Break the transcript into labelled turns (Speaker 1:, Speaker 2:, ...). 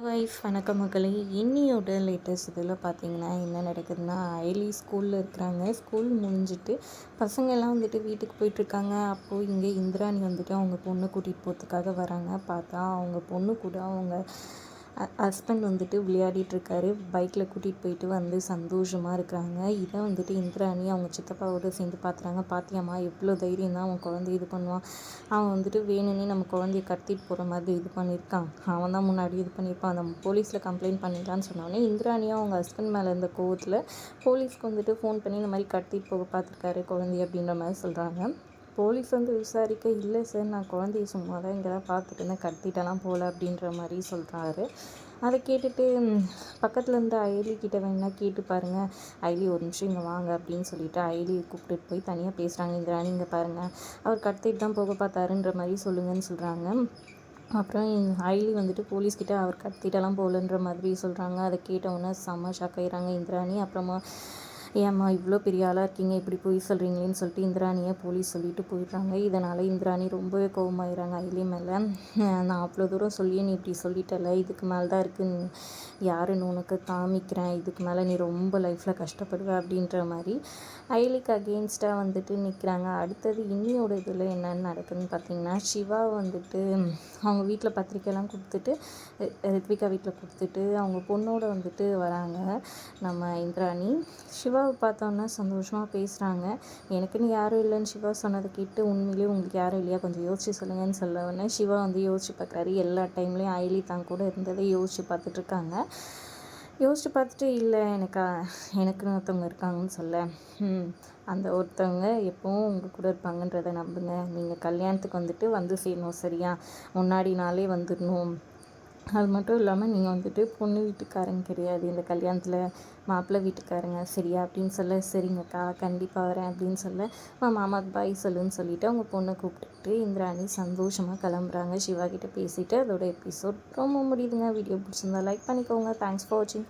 Speaker 1: Wife வணக்க மக்களே இன்னியோட latest இதில் பார்த்தீங்கன்னா என்ன நடக்குதுன்னா ஐலி ஸ்கூலில் இருக்கிறாங்க. ஸ்கூல் முடிஞ்சிட்டு பசங்கள்லாம் வந்துட்டு வீட்டுக்கு போயிட்டுருக்காங்க. அப்போது இங்கே இந்திராணி வந்துட்டு அவங்க பொண்ணு கூட்டிகிட்டு போகிறதுக்காக வராங்க. பார்த்தா அவங்க பொண்ணு கூட அவங்க ஹஸ்பண்ட் வந்துட்டு விளையாடிட்டுருக்காரு. பைக்கில் கூட்டிகிட்டு போயிட்டு வந்து சந்தோஷமாக இருக்கிறாங்க இதை வந்துட்டு இந்திராணி. அவங்க சித்தப்பாவோட சேர்ந்து பார்த்துறாங்க பாத்தியாம்மா எவ்வளோ தைரியம் தான் அவன் குழந்தைய இது பண்ணுவான். அவன் வந்துட்டு வேணும்னே நம்ம குழந்தைய கடத்திட்டு போகிற மாதிரி இது பண்ணியிருக்கான். அவன் தான் முன்னாடி இது பண்ணியிருப்பான். அந்த போலீஸில் கம்ப்ளைண்ட் பண்ணிடலான்னு சொன்னோடனே இந்திராணியும் அவங்க ஹஸ்பண்ட் மேலே இருந்த கோவத்தில் போலீஸ்க்கு வந்துட்டு ஃபோன் பண்ணி இந்த மாதிரி கடத்திட்டு போக பார்த்துருக்காரு குழந்தைய அப்படின்ற மாதிரி சொல்கிறாங்க போலீஸ் வந்து விசாரிக்க இல்லை சார் நான் குழந்தைய சும்மா தான் இங்கே தான் பார்த்துட்டு இருந்தேன் கடத்திட்டலாம் போகல அப்படின்ற மாதிரி சொல்கிறாரு அதை கேட்டுட்டு பக்கத்தில் இருந்த ஐலி கிட்ட வேணா கேட்டு பாருங்கள் ஐலி ஒரு நிமிஷம் இங்கே வாங்க அப்படின்னு சொல்லிட்டு ஐலியை கூப்பிட்டுட்டு போய் தனியாக பேசுகிறாங்க இந்த இங்கே பாருங்கள் அவர் கடத்திட்டு தான் போக பார்த்தாருன்ற மாதிரி சொல்லுங்கன்னு சொல்கிறாங்க அப்புறம் ஐலி வந்துட்டு போலீஸ்கிட்ட அவர் கடத்திட்டலாம் போகலன்ற மாதிரி சொல்கிறாங்க அதை கேட்டவுடனே செம்ம ஷாக் ஆகிறாங்க இந்திராணி அப்புறமா ஏம்மா இவ்வளோ பெரிய ஆளாக இருக்கீங்க இப்படி போய் சொல்கிறீங்களேன்னு சொல்லிட்டு இந்திராணியை போலீஸ் சொல்லிட்டு போயிடுறாங்க. இதனால் இந்திராணி ரொம்பவே கோபமாயிடுறாங்க ஐலி மேலே. நான் அவ்வளோ தூரம் சொல்லி நீ இப்படி சொல்லிட்டல. இதுக்கு மேலே தான் இருக்குது யாருன்னு உனக்கு காமிக்கிறேன். இதுக்கு மேலே நீ ரொம்ப லைஃப்பில் கஷ்டப்படுவ அப்படின்ற மாதிரி ஐலிக்கு அகெயின்ஸ்டாக வந்துட்டு நிற்கிறாங்க அடுத்தது இன்னியோட இதில் என்னென்னு நடக்குதுன்னு பார்த்தீங்கன்னா சிவா வந்துட்டு அவங்க வீட்டில் பத்திரிக்கைலாம் கொடுத்துட்டு ரித்விகா வீட்டில் கொடுத்துட்டு அவங்க பொண்ணோட வந்துட்டு வராங்க. நம்ம இந்திராணி. சிவா சிவாவை பார்த்தோன்னா சந்தோஷமாக பேசுகிறாங்க எனக்குன்னு யாரும் இல்லைன்னு சிவா சொன்னதை கேட்டு உண்மையிலேயே உங்களுக்கு யாரும் இல்லையா? கொஞ்சம் யோசிச்சு சொல்லுங்கன்னு சொல்ல உடனே சிவா வந்து யோசிச்சு பார்க்குறாரு. எல்லா டைம்லேயும் அயலி தான் கூட இருந்ததை யோசிச்சு பார்த்துட்ருக்காங்க யோசிச்சு பார்த்துட்டு இல்லை எனக்கா எனக்குன்னு ஒருத்தவங்க இருக்காங்கன்னு சொல்ல. அந்த ஒருத்தவங்க எப்போவும் உங்கள் கூட இருப்பாங்கன்றதை நம்புங்க. நீங்கள் கல்யாணத்துக்கு வந்துட்டு வந்து சேரணும் சரியா? முன்னாடி நாளே வந்துடணும். அது மட்டும் இல்லாமல் நீங்கள் வந்துட்டு பொண்ணு வீட்டுக்காரங்க கிடையாது. இந்த கல்யாணத்தில் மாப்பிள்ளை வீட்டுக்காரங்க சரியா அப்படின்னு சொல்ல சரிங்கக்கா கண்டிப்பாக வரேன் அப்படின்னு சொல்ல மாமாக்கு பாய் சொல்லுன்னு சொல்லிவிட்டு அவங்க பொண்ணை கூப்பிட்டுட்டு இந்திராணி சந்தோஷமாக கிளம்புறாங்க. சிவா கிட்டே பேசிவிட்டு அதோட எபிசோட் ரொம்ப முடியுதுங்க. வீடியோ பிடிச்சிருந்தா லைக் பண்ணிக்கோங்க. தேங்க்ஸ் ஃபார் வாட்சிங்